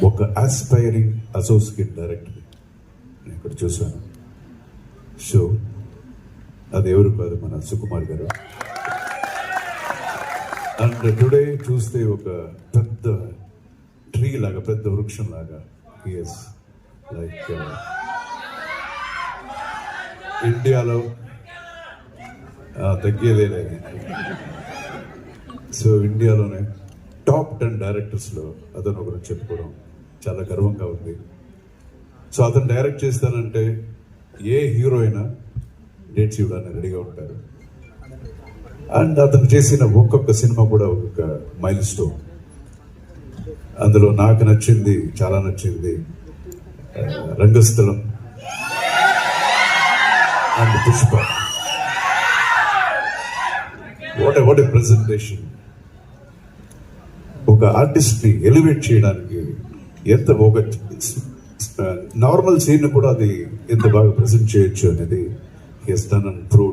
ఒక aspiring associate director నేను ఇక్కడ చూశాను. సో అది ఎవరు కాదు మన సుకుమార్ గారు. అండ్ టుడే చూస్తే ఒక పెద్ద ట్రీ లాగా పెద్ద వృక్షం లాగా ఎస్ లైక్ ఇండియాలో ఆ, తగ్గేదేలే. సో ఇండియాలోనే టాప్ టెన్ డైరెక్టర్స్లో అతను ఒకరు చెప్పుకోవడం చాలా గర్వంగా ఉంది. సో అతను డైరెక్ట్ చేస్తానంటే ఏ హీరో అయినా డేట్స్ ఇవ్వడానికి రెడీగా ఉంటారు. అండ్ అతను చేసిన ఒక్కొక్క సినిమా కూడా ఒక్కొక్క మైల్ స్టోన్. అందులో నాకు నచ్చింది చాలా నచ్చింది Rangasthalam and Pushpa. What what a presentation ఒక ఆర్టిస్ట్ని ఎలివేట్ చేయడానికి ఎంత ఒక uh, నార్మల్ సీన్ కూడా అది ఎంత బాగా ప్రజెంట్ చేయొచ్చు అనేది హెస్ డన్ అండ్ ప్రూవ్